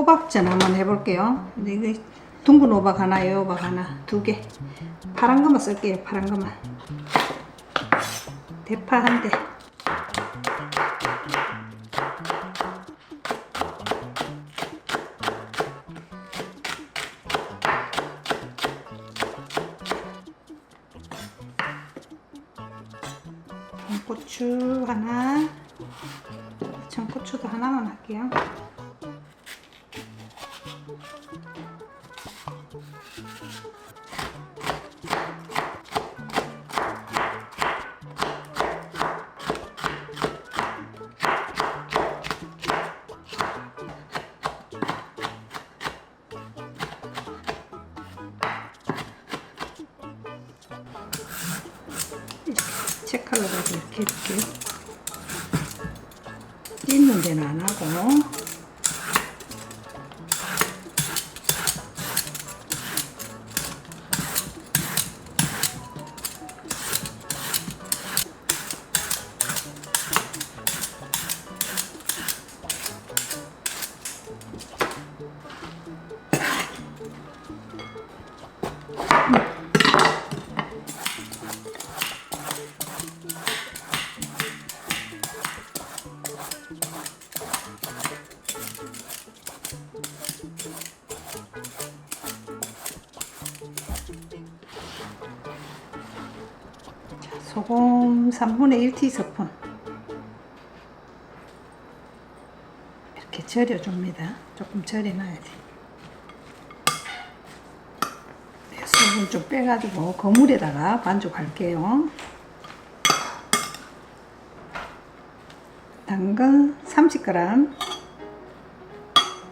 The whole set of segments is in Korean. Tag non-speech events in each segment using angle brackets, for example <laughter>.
호박전 한번 해볼게요. 이거 둥근 호박 하나, 이 호박 하나, 두 개. 파란 거만 쓸게요. 파란 거만. 대파 한 대. 고추 하나. 청고추도 하나만 할게요. 채칼로 가지고 이렇게 이렇게 찢는 데는 안 하고 소금 3분의 1티스푼 이렇게 절여줍니다. 조금 절여놔야 돼. 네, 수분 좀 빼가지고 거물에다가 반죽할게요. 당근 30g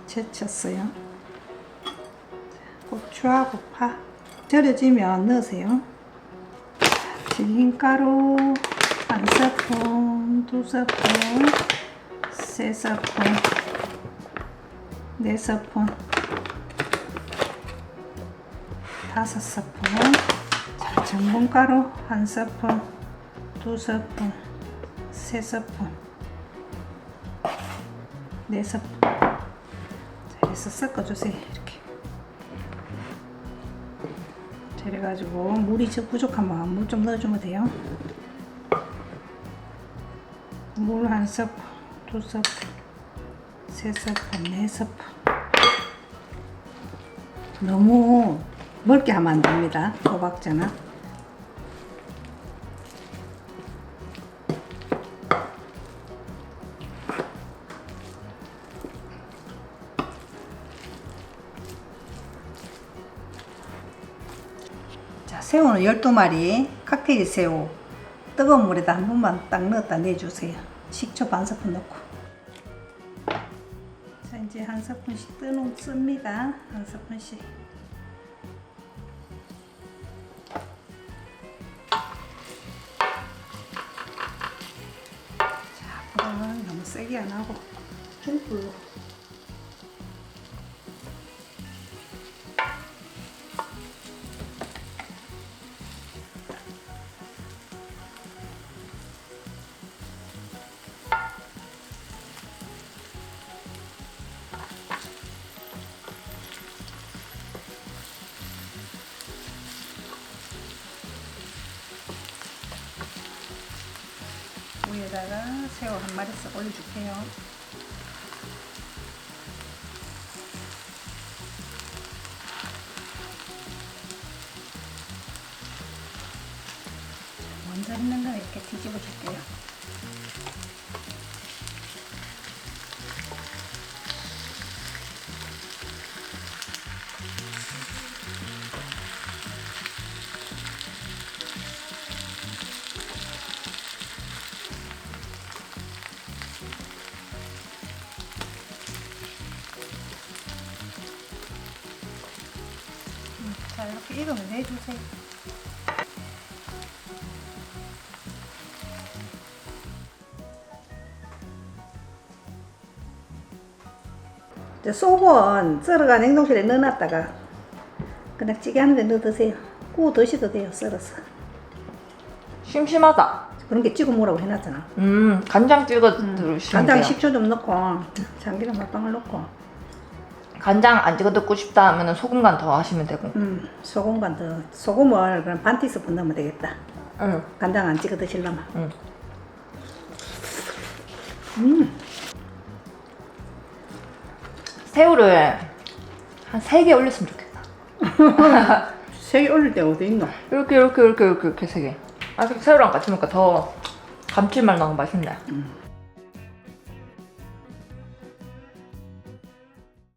채쳤어요. 고추하고 파 절여지면 넣으세요. 튀김가루 한 스푼, 두 스푼, 세 스푼, 네 스푼, 다섯 스푼, 자, 전분가루 한 스푼, 두 스푼, 세 스푼, 네 스푼. 자, 해서 섞어주세요. 이렇게. 그래가지고 물이 좀 부족하면 물 좀 넣어주면 돼요. 물한 스푼, 두 스푼, 세 스푼, 네 스푼. 너무 멀게 하면 안 됩니다. 호박전은. 새우는 12마리, 칵테일 새우. 뜨거운 물에다 한 번만 딱 넣었다 내주세요. 식초 반 스푼 넣고. 자, 이제 한 스푼씩 뜨놓습니다. 한 스푼씩. 자, 불은 너무 세게 안 하고 중불로. 위에다가 새우 한 마리씩 올려줄게요. 먼저 있는 거 이렇게 뒤집어 줄게요. 자 이렇게 이름을 내주세요. 이제 속은 썰어가 냉동실에 넣어놨다가 그냥 찌개 하는데 넣어 드세요. 구워 드셔도 돼요. 썰어서. 심심하다. 그런 게 찍어 먹으라고 해놨잖아. 음, 간장 찍어 들으시면 간장 돼요. 식초 좀 넣고 참기름 몇 방울 넣고 간장 안 찍어 듣고 싶다 하면 소금 간 더 하시면 되고. 음, 소금 간 더 소금을 그럼 반 티스푼 넣으면 되겠다. 응. 간장 안 찍어 드시려면. 응. 새우를 한 세 개 올렸으면 좋겠다. <laughs> 색이 올릴 때 어디 있노? 이렇게 이렇게 이렇게 이렇게 이렇게 세 개. 아 새우랑 같이 먹으니까 더 감칠맛 나고 맛있네. 음.